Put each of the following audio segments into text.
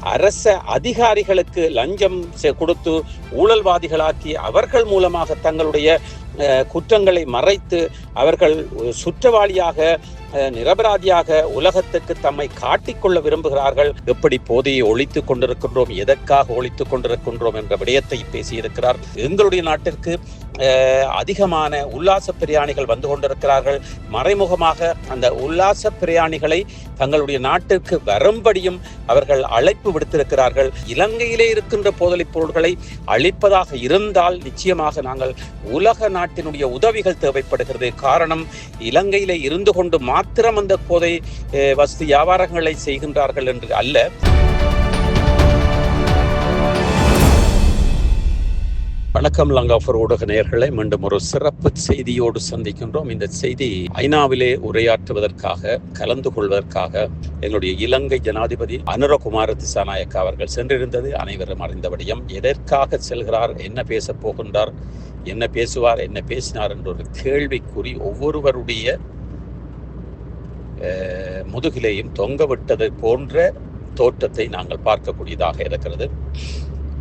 அரச அதிகாரிகளுக்கு லஞ்சம் செ- கொடுத்து ஊழல்வாதிகளாக்கி அவர்கள் மூலமாக தங்களுடைய குற்றங்களை மறைத்து அவர்கள் சுற்றவாளியாக நிரபராதியாக உலகத்துக்கு தம்மை காட்டிக்கொள்ள விரும்புகிறார்கள். எப்படி போதையை ஒழித்துக் கொண்டிருக்கின்றோம் எதற்காக ஒழித்துக் கொண்டிருக்கின்றோம் என்ற விடயத்தை பேசியிருக்கிறார். எங்களுடைய நாட்டிற்கு அதிகமான உல்லாச பிரயாணிகள் வந்து கொண்டிருக்கிறார்கள். மறைமுகமாக அந்த உல்லாச பிரயாணிகளை தங்களுடைய நாட்டிற்கு வரும்படியும் அவர்கள் அழைப்பு விடுத்திருக்கிறார்கள். இலங்கையிலே இருக்கின்ற போதைப் பொருட்களை அழிப்பதாக இருந்தால் நிச்சயமாக நாங்கள் உலக நாட்டு நாட்டினுடைய உதவிகள் தேவைப்படுகிறது. காரணம் இலங்கையிலே இருந்து கொண்டு மாத்திரம் அந்த போதை வசதி வியாபாரங்களை செய்கின்றார்கள் என்று அல்ல. வணக்கம் லங்காஃபர் ஊடக நேர்களை மீண்டும் ஒரு சிறப்பு செய்தியோடு சந்திக்கின்றோம். இந்த செய்தி ஐநாவிலே உரையாற்றுவதற்காக கலந்து கொள்வதற்காக எங்களுடைய இலங்கை ஜனாதிபதி அனுரகுமார திசாநாயக்க அவர்கள் சென்றிருந்தது. அனைவரும் அறிந்தபடியும் எதற்காக செல்கிறார் என்ன பேசப் போகின்றார் என்ன பேசுவார் என்ன பேசினார் என்ற ஒரு கேள்விக்குறி ஒவ்வொருவருடைய முதுகிலேயும் தொங்க விட்டது போன்ற தோற்றத்தை நாங்கள் பார்க்கக்கூடியதாக இருக்கிறது.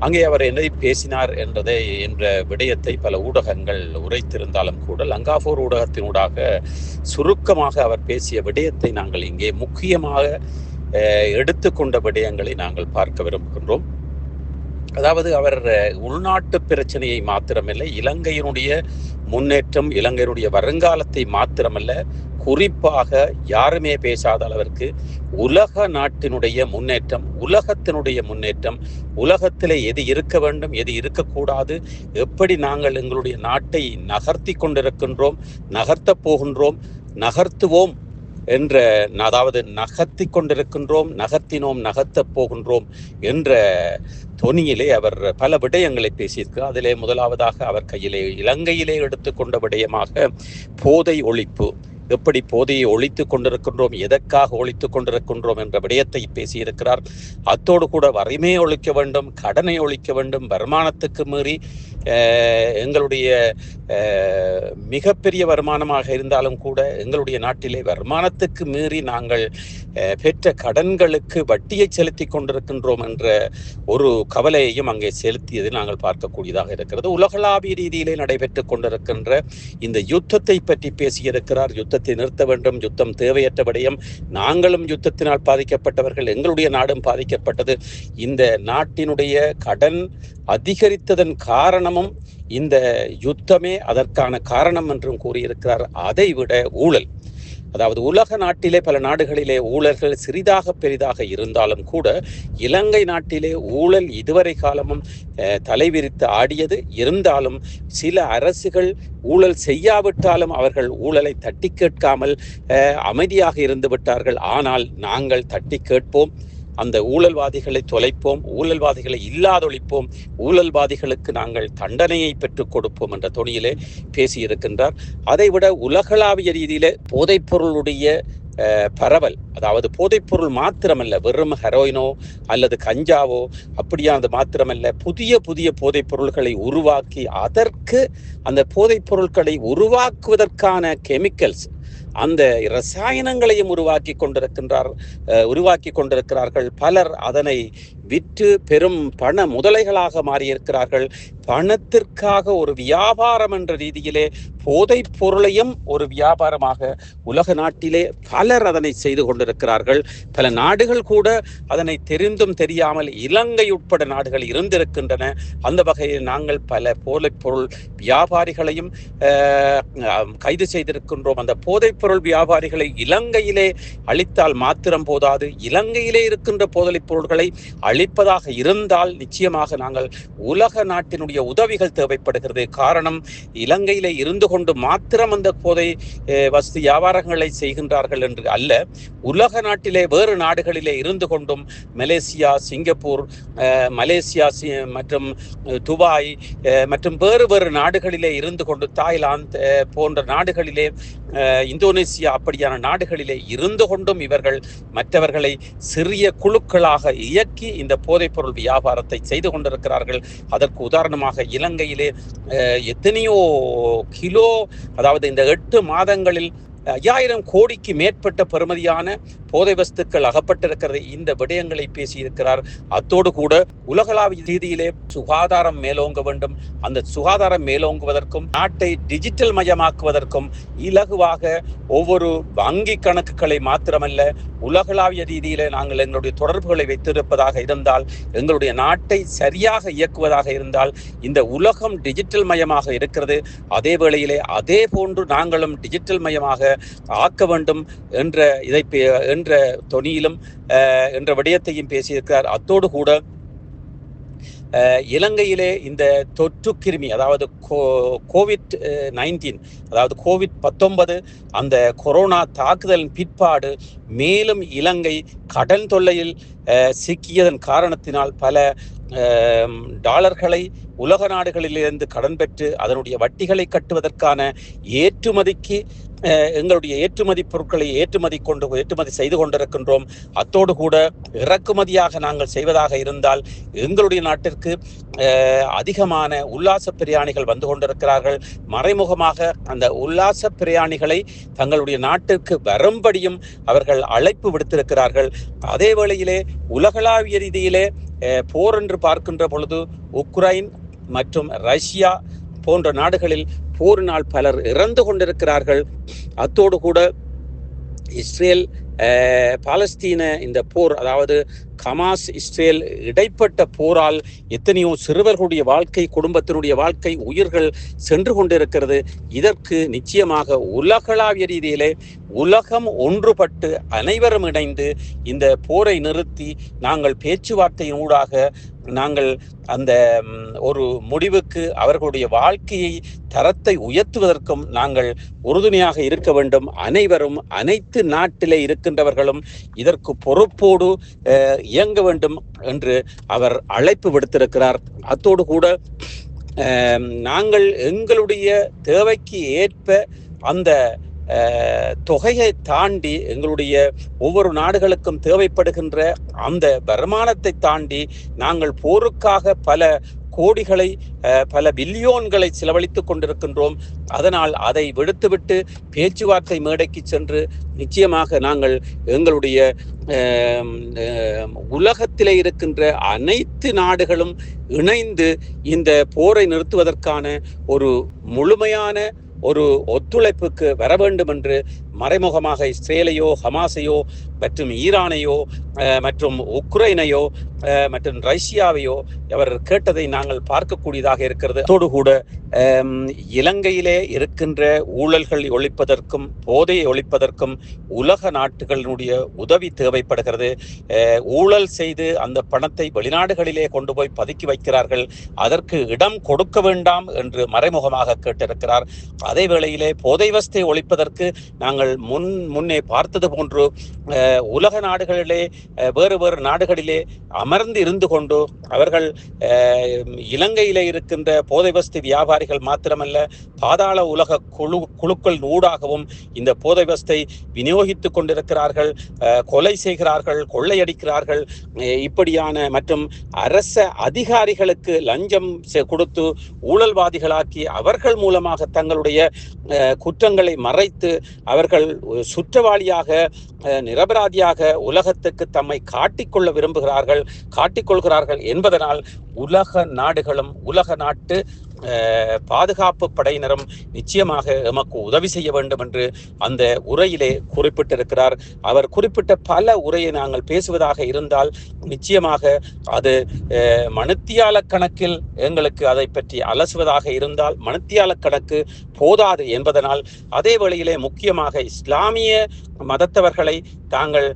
அங்கே அவர் என்னை பேசினார் என்றதை என்ற விடயத்தை பல ஊடகங்கள் உரைத்திருந்தாலும் கூட லங்காபூர் ஊடகத்தினூடாக சுருக்கமாக அவர் பேசிய விடயத்தை நாங்கள் இங்கே முக்கியமாக எடுத்துக்கொண்ட விடயங்களை நாங்கள் பார்க்க விரும்புகின்றோம். அதாவது அவர் உள்நாட்டு பிரச்சனையை மாத்திரமல்ல இலங்கையினுடைய முன்னேற்றம் இலங்கையினுடைய வருங்காலத்தை மாத்திரமல்ல குறிப்பாக யாருமே பேசாத அளவிற்கு உலக நாட்டினுடைய முன்னேற்றம் உலகத்தினுடைய முன்னேற்றம் உலகத்திலே எது இருக்க வேண்டும் எது இருக்கக்கூடாது எப்படி நாங்கள் எங்களுடைய நாட்டை நகர்த்தி கொண்டிருக்கின்றோம் நகர்த்தப் போகின்றோம் நகர்த்துவோம் என்ற அதாவது நகர்த்தி கொண்டிருக்கின்றோம் நகர்த்தினோம் நகர்த்தப் போகின்றோம் என்ற தொனியிலே அவர் பல விடயங்களை பேசியிருக்கிறார் அதிலே முதலாவதாக அவர் கையிலே இலங்கையிலே எடுத்துக்கொண்ட விடயமாக போதை ஒழிப்பு. எப்படி போதையை ஒழித்து கொண்டிருக்கின்றோம் எதற்காக ஒழித்து கொண்டிருக்கின்றோம் என்ற விடயத்தை பேசியிருக்கிறார். அத்தோடு கூட வறுமையை ஒழிக்க வேண்டும் கடனை ஒழிக்க வேண்டும் வருமானத்துக்கு மீறி எங்களுடைய மிகப்பெரிய வருமானமாக இருந்தாலும் கூட எங்களுடைய நாட்டிலே வருமானத்துக்கு மீறி நாங்கள் பெற்ற கடன்களுக்கு வட்டியை செலுத்தி கொண்டிருக்கின்றோம் என்ற ஒரு கவலையையும் அங்கே செலுத்தியது நாங்கள் பார்க்கக்கூடியதாக இருக்கிறது. உலகளாவிய ரீதியிலே நடைபெற்றுக் கொண்டிருக்கின்ற இந்த யுத்தத்தை பற்றி பேசியிருக்கிறார். யுத்தத்தை நிறுத்த வேண்டும். யுத்தம் தேவையற்ற விடயம். நாங்களும் யுத்தத்தினால் பாதிக்கப்பட்டவர்கள் எங்களுடைய நாடும் பாதிக்கப்பட்டது. இந்த நாட்டினுடைய கடன் அதிகரித்ததன் காரணம் காரணமும் இந்த யுத்தமே அதற்கான காரணம் என்றும் கூறியிருக்கிறார். அதைவிட ஊழல். அதாவது உலக நாட்டிலே பல நாடுகளிலே ஊழல்கள் சிறிதாக பெரிதாக இருந்தாலும் கூட இலங்கை நாட்டிலே ஊழல் இதுவரை காலமும் தலைவிரித்து ஆடியது. இருந்தாலும் சில அரசுகள் ஊழல் செய்யாவிட்டாலும் அவர்கள் ஊழலை தட்டி கேட்காமல் அமைதியாக இருந்து விட்டார்கள். ஆனால் நாங்கள் தட்டி கேட்போம். அந்த ஊழல்வாதிகளை தொலைப்போம் ஊழல்வாதிகளை இல்லாதொழிப்போம் ஊழல்வாதிகளுக்கு நாங்கள் தண்டனையை பெற்றுக் கொடுப்போம் என்ற தொனியிலே பேசியிருக்கின்றார். அதைவிட உலகளாவிய ரீதியிலே போதைப்பொருளுடைய பரவல் அதாவது போதைப்பொருள் மாத்திரமல்ல வெறும் ஹெரோயினோ அல்லது கஞ்சாவோ அப்படியானது மாத்திரமல்ல புதிய புதிய போதைப் பொருள்களை உருவாக்கி அதற்கு அந்த போதைப் பொருட்களை உருவாக்குவதற்கான கெமிக்கல்ஸ் அந்த ரசாயனங்களையும் உருவாக்கி கொண்டிருக்கின்றார் உருவாக்கி கொண்டிருக்கிறார்கள். பலர் அதனை விற்று பெரும் பண முதலைகளாக மாறியிருக்கிறார்கள். பணத்திற்காக ஒரு வியாபாரம் என்ற ரீதியிலே போதைப் பொருளையும் ஒரு வியாபாரமாக உலக நாட்டிலே பலர் அதனை செய்து கொண்டிருக்கிறார்கள். பல நாடுகள் கூட அதனை தெரிந்தும் தெரியாமல் இலங்கை உட்பட நாடுகள் இருந்திருக்கின்றன. அந்த வகையில் நாங்கள் பல போதைப் பொருள் வியாபாரிகளையும் கைது செய்திருக்கின்றோம். அந்த போதைப் பொருள் வியாபாரிகளை இலங்கையிலே அழித்தால் மாத்திரம் போதாது. இலங்கையிலே இருக்கின்ற போதைப் பொருள்களை அழிப்பதாக இருந்தால் நிச்சயமாக நாங்கள் உலக நாட்டினுடைய உதவிகள் தேவைப்படுகிறது. காரணம் இலங்கையில் இருந்து கொண்டு மாத்திரம் அந்த போதை வசதி வியாபாரங்களை செய்கின்றார்கள் என்று அல்ல. உலக நாட்டிலே வேறு நாடுகளிலே இருந்து கொண்டும் மலேசியா சிங்கப்பூர் மலேசியா மற்றும் துபாய் மற்றும் வேறு வேறு நாடுகளிலே இருந்து கொண்டு தாய்லாந்து போன்ற நாடுகளிலே இந்தோனேசியா அப்படியான நாடுகளிலே இருந்து கொண்டும் இவர்கள் மற்றவர்களை சிறிய குழுக்களாக இயக்கி இந்த போதைப்பொருள் வியாபாரத்தை செய்து கொண்டிருக்கிறார்கள். அதற்கு உதாரணமாக இலங்கையிலே எத்தனையோ கிலோ அதாவது இந்த எட்டு மாதங்களில் ஐயாயிரம் கோடிக்கு மேற்பட்ட பெறுமதியான போதை வஸ்துக்கள் அகப்பட்டிருக்கிறது. இந்த விடயங்களை பேசியிருக்கிறார். அத்தோடு கூட உலகளாவிய ரீதியிலே சுகாதாரம் மேலோங்க வேண்டும். அந்த சுகாதாரம் மேலோங்குவதற்கும் நாட்டை டிஜிட்டல் மயமாக்குவதற்கும் இலகுவாக ஒவ்வொரு வங்கி கணக்குகளை மாத்திரமல்ல உலகளாவிய ரீதியிலே நாங்கள் எங்களுடைய தொடர்புகளை வைத்திருப்பதாக இருந்தால் எங்களுடைய நாட்டை சரியாக இயக்குவதாக இருந்தால் இந்த உலகம் டிஜிட்டல் மயமாக இருக்கிறது. அதே வேளையிலே அதே போன்று நாங்களும் டிஜிட்டல் மயமாக ஆக்க வேண்டும் என்ற இதை என்ற தொனியிலும் என்ற விடயத்தையும் பேசியிருக்கிறார். அத்தோடு கூட இலங்கையிலே இந்த தொற்று கிருமி அதாவது கோவிட் நைன்டீன் அதாவது கோவிட் பத்தொன்பது அந்த கொரோனா தாக்குதலின் பிற்பாடு மேலும் இலங்கை கடன் தொல்லையில் சிக்கியதன் காரணத்தினால் பல டாலர்களை உலக நாடுகளிலிருந்து கடன் பெற்று அதனுடைய வட்டிகளை கட்டுவதற்கான ஏற்றுமதிக்கு எங்களுடைய ஏற்றுமதி பொருட்களை ஏற்றுமதி கொண்டு ஏற்றுமதி செய்து கொண்டிருக்கின்றோம். அத்தோடு கூட இறக்குமதியாக நாங்கள் செய்வதாக இருந்தால் எங்களுடைய நாட்டிற்கு அதிகமான உல்லாச பிரயாணிகள் வந்து கொண்டிருக்கிறார்கள். மறைமுகமாக அந்த உல்லாச பிரயாணிகளை தங்களுடைய நாட்டிற்கு வரும்படியும் அவர்கள் அழைப்பு விடுத்திருக்கிறார்கள். அதே வேளையிலே உலகளாவிய ரீதியிலே போர் என்று பார்க்கின்ற பொழுது உக்ரைன் மற்றும் ரஷ்யா போன்ற நாடுகளில் போரினால் பலர் இறந்து கொண்டிருக்கிறார்கள். அத்தோடு கூட இஸ்ரேல் பாலஸ்தீன இந்த போர் அதாவது கமாஸ் இஸ்ரேல் இடைப்பட்ட போரால் எத்தனையோ சிறுவர்களுடைய வாழ்க்கை குடும்பத்தினுடைய வாழ்க்கை உயிர்கள் சென்று கொண்டிருக்கிறது. இதற்கு நிச்சயமாக உலகளாவிய ரீதியிலே உலகம் ஒன்றுபட்டு அனைவரும் இணைந்து இந்த போரை நிறுத்தி நாங்கள் பேச்சுவார்த்தையின் ஊடாக நாங்கள் அந்த ஒரு முடிவுக்கு அவர்களுடைய வாழ்க்கையை தரத்தை உயர்த்துவதற்கும் நாங்கள் உறுதுணையாக இருக்க வேண்டும். அனைவரும் அனைத்து நாட்டிலே இருக்கின்றவர்களும் இதற்கு பொறுப்போடு இயங்க வேண்டும் என்று அவர் அழைப்பு விடுத்திருக்கிறார். அத்தோடு கூட நாங்கள் எங்களுடைய தேவைக்கு ஏற்ப அந்த தொகையை தாண்டி எங்களுடைய ஒவ்வொரு நாடுகளுக்கும் தேவைப்படுகின்ற அந்த வருமானத்தை தாண்டி நாங்கள் போருக்காக பல கோடிகளை பல பில்லியோன்களை செலவழித்துக் கொண்டிருக்கின்றோம். அதனால் அதை விடுத்துவிட்டு பேச்சுவார்த்தை மேடைக்கு சென்று நிச்சயமாக நாங்கள் எங்களுடைய உலகத்திலே இருக்கின்ற அனைத்து நாடுகளும் இணைந்து இந்த போரை நிறுத்துவதற்கான ஒரு முழுமையான ஒரு ஒத்துழைப்புக்கு வர வேண்டும் என்று மறைமுகமாக இஸ்ரேலையோ ஹமாஸையோ மற்றும் ஈரானையோ மற்றும் உக்ரைனையோ மற்றும் ரஷ்யாவையோ அவர் கேட்டதை நாங்கள் பார்க்கக்கூடியதாக இருக்கிறது. அதோடு கூட இலங்கையிலே இருக்கின்ற ஊழல்கள் ஒழிப்பதற்கும் போதையை ஒழிப்பதற்கும் உலக நாட்டுகளினுடைய உதவி தேவைப்படுகிறது. ஊழல் செய்து அந்த பணத்தை வெளிநாடுகளிலே கொண்டு போய் பதுக்கி வைக்கிறார்கள். அதற்கு இடம் கொடுக்க வேண்டாம் என்று மறைமுகமாக கேட்டிருக்கிறார். அதே வேளையிலே போதை வஸ்தை ஒழிப்பதற்கு நாங்கள் முன் முன்னே பார்த்தது போன்று உலக நாடுகளிலே வேறு வேறு நாடுகளிலே அமர்ந்து இருந்து கொண்டு அவர்கள் இலங்கையிலே இருக்கின்ற போதை வஸ்து வியாபாரிகள் மாத்திரமல்ல பாதாள உலக குழு குழுக்கள் ஊடாகவும் இந்த போதை வஸ்தை விநியோகித்துக் கொண்டிருக்கிறார்கள் கொலை செய்கிறார்கள் கொள்ளையடிக்கிறார்கள் இப்படியான மற்றும் அரச அதிகாரிகளுக்கு லஞ்சம் கொடுத்து ஊழல்வாதிகளாக்கி அவர்கள் மூலமாக தங்களுடைய குற்றங்களை மறைத்து அவர்கள் சுற்றவாளியாக நிரபராதியாக உலகத்துக்கு தம்மை காட்டிக்கொள்ள விரும்புகிறார்கள் காட்டிக்கொள்கிறார்கள் என்பதனால் உலக நாடுகளும் உலக நாட்டு பாதுகாப்பு படையினரும் நிச்சயமாக எமக்கு உதவி செய்ய வேண்டும் என்று அந்த உரையிலே குறிப்பிட்டிருக்கிறார். அவர் குறிப்பிட்ட பல உரையை நாங்கள் பேசுவதாக இருந்தால் நிச்சயமாக அது மனுத்தியால கணக்கில் எங்களுக்கு அதை பற்றி அலசுவதாக இருந்தால் மனுத்தியால கணக்கு போதாது என்பதனால் அதே வேளையிலே முக்கியமாக இஸ்லாமிய மதத்தவர்களை தாங்கள்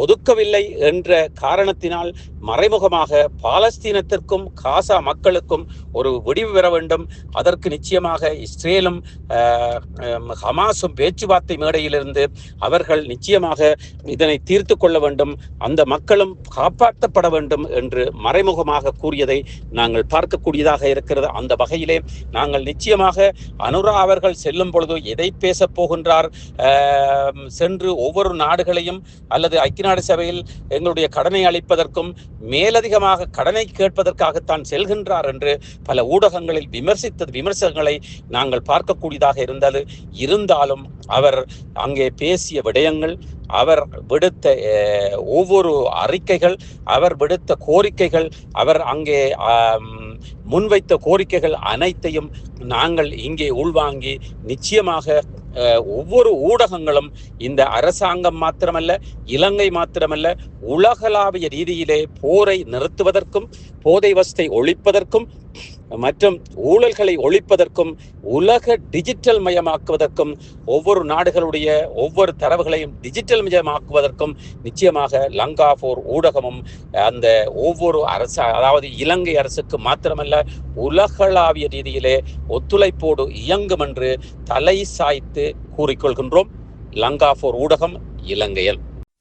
ஒதுக்கவில்லை என்ற காரணத்தினால் மறைமுகமாக பாலஸ்தீனத்திற்கும் காசா மக்களுக்கும் ஒரு விடிவு பெற வேண்டும். அதற்கு நிச்சயமாக இஸ்ரேலும் ஹமாஸும் பேச்சுவார்த்தை மேடையிலிருந்து அவர்கள் நிச்சயமாக இதனை தீர்த்து கொள்ள வேண்டும். அந்த மக்களும் காப்பாற்றப்பட வேண்டும் என்று மறைமுகமாக கூறியதை நாங்கள் பார்க்கக்கூடியதாக இருக்கிறது. அந்த வகையிலே நாங்கள் நிச்சயமாக அனுரா அவர்கள் செல்லும் பொழுது எதை பேசப் போகின்றார்? சென்று ஒவ்வொரு நாடு நாடுகளையும் அல்லது ஐக்கிய நாடு சபையில் எங்களுடைய கடனை அளிப்பதற்கும் மேலதிகமாக கடனை கேட்பதற்காகத்தான் செல்கின்றார் என்று பல ஊடகங்களில் விமர்சித்த விமர்சனங்களை நாங்கள் பார்க்கக்கூடியதாக இருந்தது. இருந்தாலும் அவர் அங்கே பேசிய விடயங்கள் அவர் விடுத்த ஒவ்வொரு அறிக்கைகள் அவர் விடுத்த கோரிக்கைகள் அவர் அங்கே முன்வைத்த கோரிக்கைகள் அனைத்தையும் நாங்கள் இங்கே உள்வாங்கி நிச்சயமாக ஒவ்வொரு ஊடகங்களும் இந்த அரசாங்கம் மாத்திரமல்ல இலங்கை மாத்திரமல்ல உலகளாவிய ரீதியிலே போரை நிறுத்துவதற்கும் போதை வசத்தை ஒழிப்பதற்கும் மற்றும் ஊழல்களை ஒழிப்பதற்கும் உலக டிஜிட்டல் மயமாக்குவதற்கும் ஒவ்வொரு நாடுகளுடைய ஒவ்வொரு தரவுகளையும் டிஜிட்டல் மயமாக்குவதற்கும் நிச்சயமாக லங்கா போர் ஊடகமும் அந்த ஒவ்வொரு அரசு அதாவது இலங்கை அரசுக்கு மாத்திரமல்ல உலகளாவிய ரீதியிலே ஒத்துழைப்போடு இயங்கும் என்று தலை சாய்த்து கூறிக்கொள்கின்றோம். லங்கா போர் ஊடகம் இலங்கையில்.